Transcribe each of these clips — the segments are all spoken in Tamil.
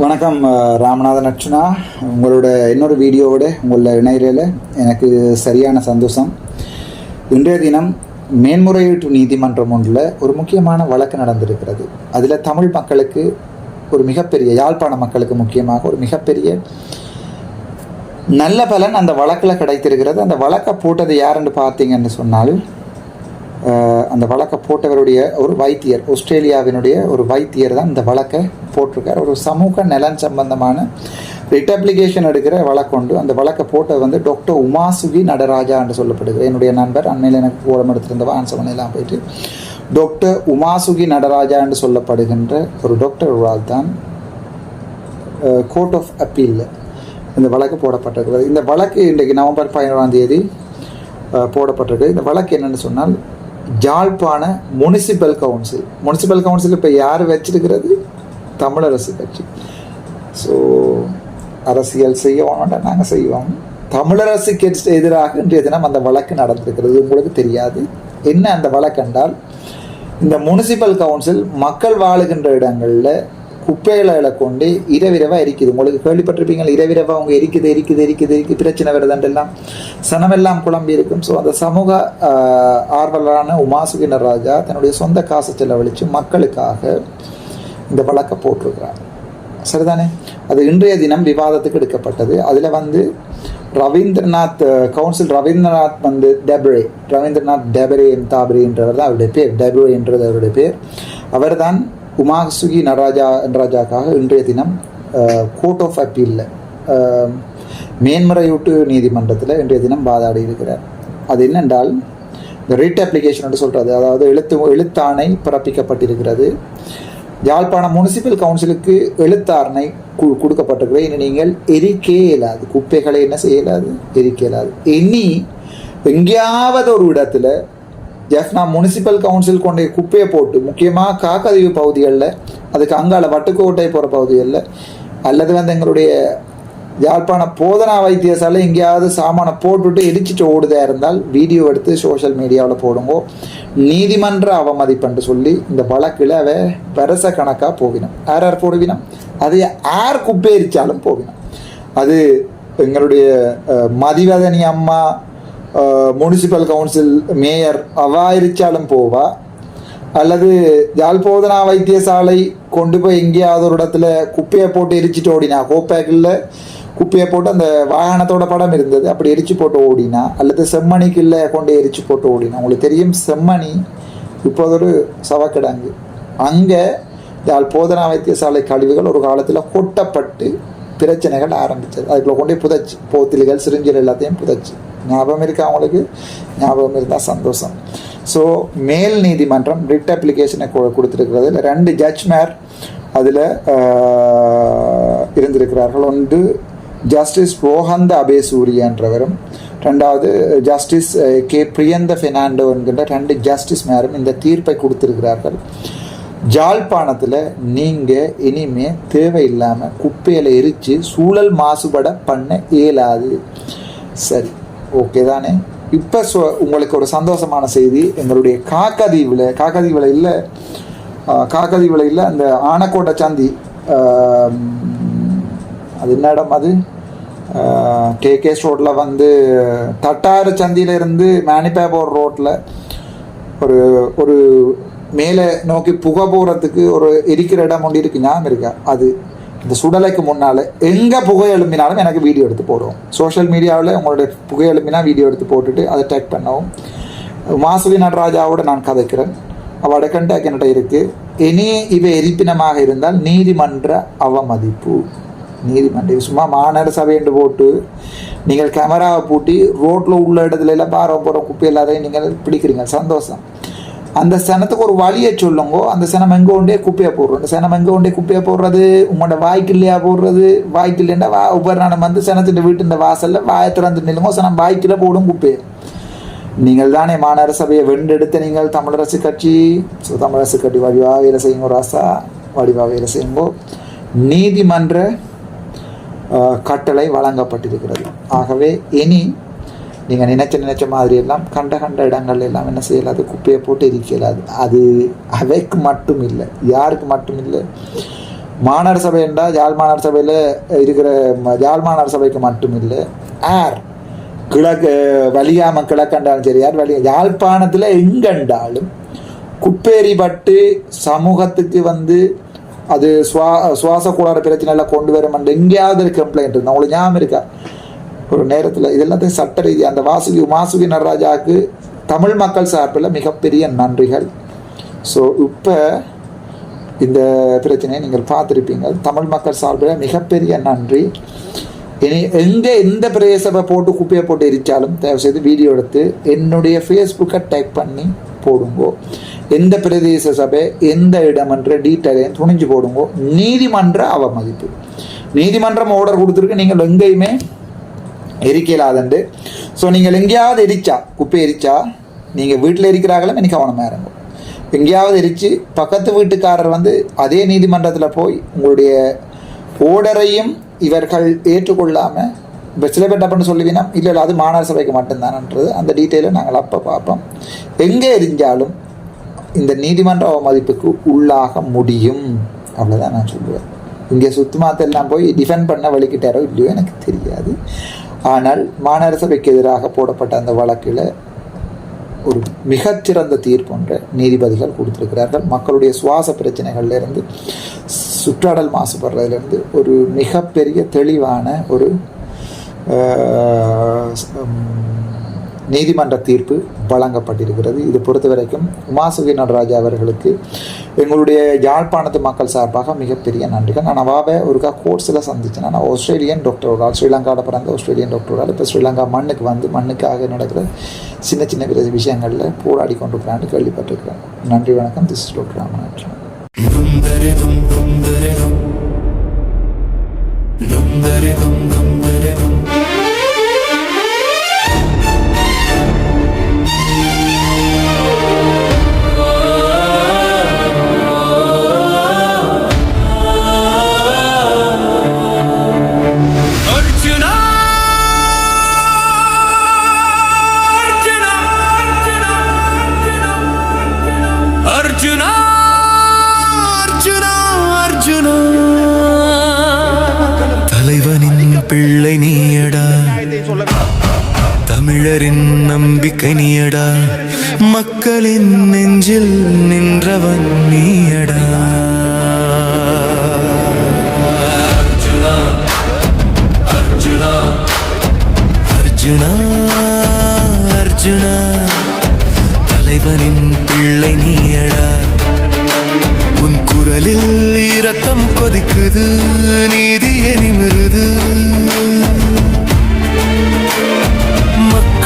வணக்கம் ராமநாதன் அர்ச்சனா. உங்களோட இன்னொரு வீடியோவோட உங்களோட இணையில எனக்கு சரியான சந்தோஷம். இன்றைய தினம் மேன்முறையீட்டு நீதிமன்றம் ஒன்றில் ஒரு முக்கியமான வழக்கு நடந்திருக்கிறது. அதில் தமிழ் மக்களுக்கு ஒரு மிகப்பெரிய யாழ்ப்பாண மக்களுக்கு முக்கியமாக ஒரு மிகப்பெரிய நல்ல பலன் அந்த வழக்கில் கிடைத்திருக்கிறது. அந்த வழக்கை போட்டது யாருன்னு பார்த்தீங்கன்னு சொன்னால் அந்த வழக்கை போட்டவருடைய ஒரு வைத்தியர் ஆஸ்திரேலியாவினுடைய ஒரு வைத்தியர் தான் இந்த வழக்கை போட்டிருக்கார். ஒரு சமூக நலன் சம்பந்தமான ரிட் அப்ளிகேஷன் எடுக்கிற வழக்கொண்டு அந்த வழக்கை போட்டது வந்து டாக்டர் உமாசுகி நடராஜா என்று சொல்லப்படுது என்னுடைய நண்பர் அண்மையில் எனக்கு ஓடம் எடுத்திருந்தவா ஆன்சவனையெல்லாம் போயிட்டு டாக்டர் உமாசுகி நடராஜா என்று சொல்லப்படுகின்ற ஒரு டாக்டர் ஒரு தான் கோர்ட் ஆஃப் அப்பீலில் இந்த வழக்கு போடப்பட்டிருக்கிறது. இந்த வழக்கு இன்றைக்கு நவம்பர் பதினோராம் தேதி போடப்பட்டிருக்கு இந்த வழக்கு என்னன்னு சொன்னால் ஜாழ்ப்பாண முனிசிபல் கவுன்சில். முனிசிபல் கவுன்சில் இப்போ யார் வச்சிருக்கிறது? தமிழரசு கட்சி. ஸோ அரசியல் செய்ய வேண்டாம் நாங்கள் செய்வோம். தமிழரசுக்கு எதிராக இன்றைய தினம் அந்த வழக்கு நடந்திருக்கிறது. உங்களுக்கு தெரியாது. என்ன அந்த வழக்கு என்றால் இந்த முனிசிபல் கவுன்சில் மக்கள் வாழுகின்ற இடங்களில் குப்பைகளை கொண்டு இரவிரவாக எரிக்குது. உங்களுக்கு கேள்விப்பட்டிருப்பீங்க இரவிரவாக அவங்க எரிக்குது எரிக்குது எரிக்குது எரிக்குது பிரச்சனை வருதுன்றெல்லாம் சனமெல்லாம் குழம்பி இருக்கும். ஸோ அந்த சமூக ஆர்வலரான உமாசுகின ராஜா தன்னுடைய சொந்த காசை செலவழித்து மக்களுக்காக இந்த வழக்கை போட்டிருக்கிறார். சரிதானே? அது இன்றைய தினம் விவாதத்துக்கு எடுக்கப்பட்டது. அதில் வந்து ரவீந்திரநாத் கவுன்சில் ரவீந்திரநாத் வந்து டெபரே ரவீந்திரநாத் டெபரே தாபரேன்றவர் தான் அவருடைய பேர். டெபரே என்றது அவருடைய பேர். அவர் தான் உமாசுகி நடராஜா நடராஜாக்காக இன்றைய தினம் கோர்ட் ஆஃப் அப்பீலில் மேன்முறையீட்டு நீதிமன்றத்தில் இன்றைய தினம் வாதாடி இருக்கிறார். அது என்னென்றால் இந்த ரிட் அப்ளிகேஷன் சொல்கிறது அதாவது எழுத்து எழுத்தாணை பிறப்பிக்கப்பட்டிருக்கிறது. யாழ்ப்பாணம் முனிசிபல் கவுன்சிலுக்கு எழுத்தாரணை கு கொடுக்கப்பட்டிருக்கிறது. இனி நீங்கள் எரிக்கே இயலாது. குப்பைகளை என்ன செய்யலாது எரிக்க இயலாது. இனி எங்கேயாவது ஒரு இடத்துல ஜெஃப்னா முனிசிபல் கவுன்சில் கொண்ட குப்பையை போட்டு முக்கியமாக காக்கதீவு பகுதிகளில் அதுக்கு அங்கால வட்டுக்கோட்டை போகிற பகுதிகளில் அல்லது வந்து எங்களுடைய யாழ்ப்பாண போதனா வைத்தியசாலை எங்கேயாவது சாமானை போட்டுட்டு எரிச்சிட்டு ஓடுதா இருந்தால் வீடியோ எடுத்து சோஷியல் மீடியாவில் போடுங்கோ. நீதிமன்ற அவமதிப்புன்னு சொல்லி இந்த வழக்கில் அவ பெருச கணக்காக போவினோம். யார் யார் போடுவினோம்? அது யார் குப்பை எரிச்சாலும் போவினோம். அது எங்களுடைய மதிவதனி அம்மா முனிசிபல் கவுன்சில் மேயர் அவா எரிச்சாலும் போவா அல்லது யாழ்போதனா வைத்தியசாலை கொண்டு போய் எங்கேயாவது ஒரு இடத்துல குப்பையை போட்டு எரிச்சிட்டு ஓடினா கோப்பேக்கில் குப்பையை போட்டு அந்த வாகனத்தோட படம் இருந்தது அப்படி எரிச்சு போட்டு ஓடினா அல்லது செம்மணிக்குள்ள கொண்டு எரிச்சு போட்டு ஓடினா உங்களுக்கு தெரியும் செம்மணி இப்போது ஒரு சவக்கிடங்கு அங்கே யாழ் போதனா வைத்தியசாலை கழிவுகள் ஒரு காலத்தில் கொட்டப்பட்டு பிரச்சனைகள் ஆரம்பிச்சது அதுக்குள்ள கொண்டு புதைச்சு போத்திலிகள் சிரிஞ்சல் எல்லாத்தையும் புதைச்சு ஞாபகம் இருக்கா அவங்களுக்கு ஞாபகம் இருந்தால் சந்தோஷம். ஸோ மேல் நீதிமன்றம் ரிட் அப்ளிகேஷனை கொடுத்துருக்கிறது. இல்லை ரெண்டு ஜட்ஜ்மேர் அதில் இருந்திருக்கிறார்கள். ஒன்று ஜஸ்டிஸ் ரோஹந்த அபேசூரியன்றவரும் ரெண்டாவது ஜஸ்டிஸ் கே பிரியந்த ஃபெர்னாண்டோ என்கின்ற ரெண்டு ஜஸ்டிஸ் மேரும் இந்த தீர்ப்பை கொடுத்திருக்கிறார்கள். ஜாழ்ப்பாணத்தில் நீங்கள் இனிமே தேவையில்லாமல் குப்பையில் எரித்து சூழல் மாசுபட பண்ண இயலாது. சரி. ஓகே தானே? இப்போ சொ உங்களுக்கு ஒரு சந்தோஷமான செய்தி. எங்களுடைய காக்கதீவில் காக்கதீவில் இல்லை காக்கதீவில் இல்லை அந்த ஆனக்கோட்டை சந்தி அது என்ன இடம் அது? கேகேஸ் ரோட்டில் வந்து தட்டாறு சந்தியிலேருந்து மேனிபேபோர் ரோட்டில் ஒரு ஒரு மேலே நோக்கி புகை போகிறதுக்கு ஒரு எரிக்கிற இடம் ஒன்று இருக்கு ஞாபகம் இருக்கா? அது. இந்த சுடலைக்கு முன்னால் எங்கே புகை எழும்பினாலும் எனக்கு வீடியோ எடுத்து போடுவோம். சோஷியல் மீடியாவில் உங்களுடைய புகை எழும்பினா வீடியோ எடுத்து போட்டுட்டு அதை டேக் பண்ணவும். மாசுவி நடராஜாவோட நான் கதைக்கிறேன். அவட கண்டாக் என்கிட்ட இருக்குது இனி இவை எரிப்பினமாக இருந்தால் நீதிமன்ற அவமதிப்பு. நீதிமன்றம் சும்மா மாநகர சபை என்று போட்டு நீங்கள் கேமராவை பூட்டி ரோட்டில் உள்ள இடத்துல எல்லாம் பாரம் போகிற குப்பை எல்லாத்தையும் நீங்கள் பிடிக்கிறீங்க. சந்தோஷம். அந்த சனத்துக்கு ஒரு வழியை சொல்லுங்கோ. அந்த சனம் எங்கே கொண்டே குப்பையை போடுறோம் அந்த சனம் எங்கே கொண்டே குப்பையை போடுறது? உங்களோட வாய்க்கு இல்லையா போடுறது? வாய்க்கு இல்லைன்னா வா ஒவ்வொரு நாளும் வந்து சனத்தின் வீட்டு இந்த வாசலில் வாயை திறந்து நில்லுங்கோ. சனம் வாய்க்கில் போடும் குப்பையை. நீங்கள் தானே மாநகர சபையை வென்றெடுத்த நீங்கள் தமிழரசு கட்சி. ஸோ தமிழரசு கட்சி வடிவா வேலை செய்யுங்கோ ராசா. வடிவா வேலை செய்யுங்கோ. நீதிமன்ற கட்டளை வழங்கப்பட்டிருக்கிறது. ஆகவே இனி நீங்கள் நினச்ச நினச்ச மாதிரி எல்லாம் கண்ட கண்ட இடங்கள் எல்லாம் என்ன செய்யலாது குப்பையை போட்டு எரிக்கலாது அது அவைக்கு மட்டும் இல்லை யாருக்கு மட்டும் இல்லை? மாநகர சபை என்றால் யாழ் மாநகர சபையில் இருக்கிற யாழ் மாநகர சபைக்கு மட்டும் இல்லை ஆர் கிழக்கு வலியாம கிழக்கண்டாலும் சரி யார் வலி யாழ்ப்பாணத்தில் எங்கண்டாலும் குப்பேரிப்பட்டு சமூகத்துக்கு வந்து அது சுவா சுவாச கோளாறு பிரச்சனைலாம் கொண்டு வரும் எங்கேயாவது ஒரு கம்ப்ளைண்ட் இருந்தால் உங்களுக்கு ஞாபகம் இருக்கா? ஒரு நேரத்தில் இதெல்லாத்தையும் சட்ட ரீதி அந்த வாசுகி மாசுகி நடராஜாவுக்கு தமிழ் மக்கள் சார்பில் மிகப்பெரிய நன்றிகள். ஸோ இப்போ இந்த பிரச்சனையை நீங்கள் பார்த்துருப்பீங்க. தமிழ் மக்கள் சார்பில் மிகப்பெரிய நன்றி. இனி எங்கே எந்த பிரதேசத்தை போட்டு குப்பையை போட்டு எரிச்சாலும் தயவுசெய்து வீடியோ எடுத்து என்னுடைய ஃபேஸ்புக்கை டேக் பண்ணி போடுங்கோ. எந்த பிரதேச சபை எந்த இடம் என்ற டீட்டெயிலையும் துணிஞ்சு போடுங்கோ. நீதிமன்ற அவமதிப்பு. நீதிமன்றம் ஆர்டர் கொடுத்துருக்கு நீங்கள் எங்கேயுமே எரிக்கலாதண்டு. ஸோ நீங்கள் எங்கேயாவது எரிச்சா குப்பை எரிச்சா நீங்கள் வீட்டில் எரிக்கிறார்களும் எனக்கு கவனமாக இறங்கும் எங்கேயாவது எரித்து பக்கத்து வீட்டுக்காரர் வந்து அதே நீதிமன்றத்தில் போய் உங்களுடைய ஓடரையும் இவர்கள் ஏற்றுக்கொள்ளாமல் இப்போ சில பேர் அப்படின்னு சொல்லுவீங்கன்னா இல்லை இல்லை அது மாநகர சபைக்கு மட்டும்தானன்றது. அந்த டீட்டெயிலை நாங்கள் அப்போ பார்ப்போம். எங்கே எரிஞ்சாலும் இந்த நீதிமன்ற அவமதிப்புக்கு உள்ளாக முடியும். அவ்வளோதான் நான் சொல்லுவேன். இங்கே சுத்தமாத்தெல்லாம் போய் டிஃபெண்ட் பண்ண வலிக்கிட்டாரோ இல்லையோ எனக்கு தெரியாது. ஆனால் மாநகர சபைக்கு எதிராக போடப்பட்ட அந்த வழக்கில் ஒரு மிகச்சிறந்த தீர்ப்புன்ற நீதிபதிகள் கொடுத்திருக்கிறார்கள். மக்களுடைய சுவாச பிரச்சனைகள்லேருந்து சுற்றாடல் மாசுபடுறதுலேருந்து ஒரு மிகப்பெரிய தெளிவான ஒரு நீதிமன்ற தீர்ப்பு வழங்கப்பட்டிருக்கிறது. இது பொறுத்த வரைக்கும் உமாசுகி நடராஜா அவர்களுக்கு எங்களுடைய யாழ்ப்பாணத்து மக்கள் சார்பாக மிகப்பெரிய நன்றிகள். நான் அவாவை ஒருக்கா கோர்ஸில் சந்திச்சேன். நான் ஆஸ்திரேலியன் டாக்டர் ஒரு ஆள் ஸ்ரீலங்காவில் பிறந்த ஆஸ்திரேலியன் டாக்டர் ஒரு ஆள் இப்போ ஸ்ரீலங்கா மண்ணுக்கு வந்து மண்ணுக்காக நடக்கிற சின்ன சின்ன வித விஷயங்களில் போராடி கொண்டிருக்கிறான்னு கேள்விப்பட்டிருக்கிறேன். நன்றி வணக்கம். This doctor Ramanathan. அர்ஜுனா தமிழரின் நம்பிக்கை நீயடா. மக்களின் நெஞ்சில் நின்றவன் நீயடா. அர்ஜுனா அர்ஜுனா தலைவனின் பிள்ளை நீயடா. உன் குரலில் இரத்தம் கொதிக்குது நீதிய நிமிருது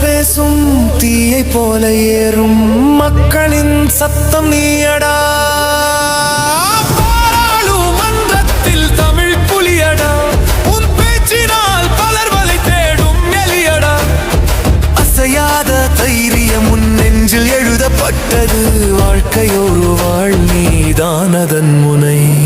பேசும் தீயை போல ஏறும் மக்களின் சத்தம் நீயடா. எழுதப்பட்டது. வாழ்க்கையோரு வாழ் நீதானதன் முனை.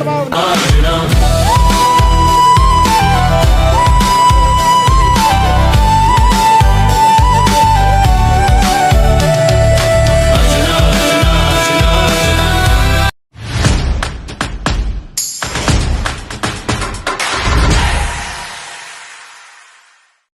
Ah.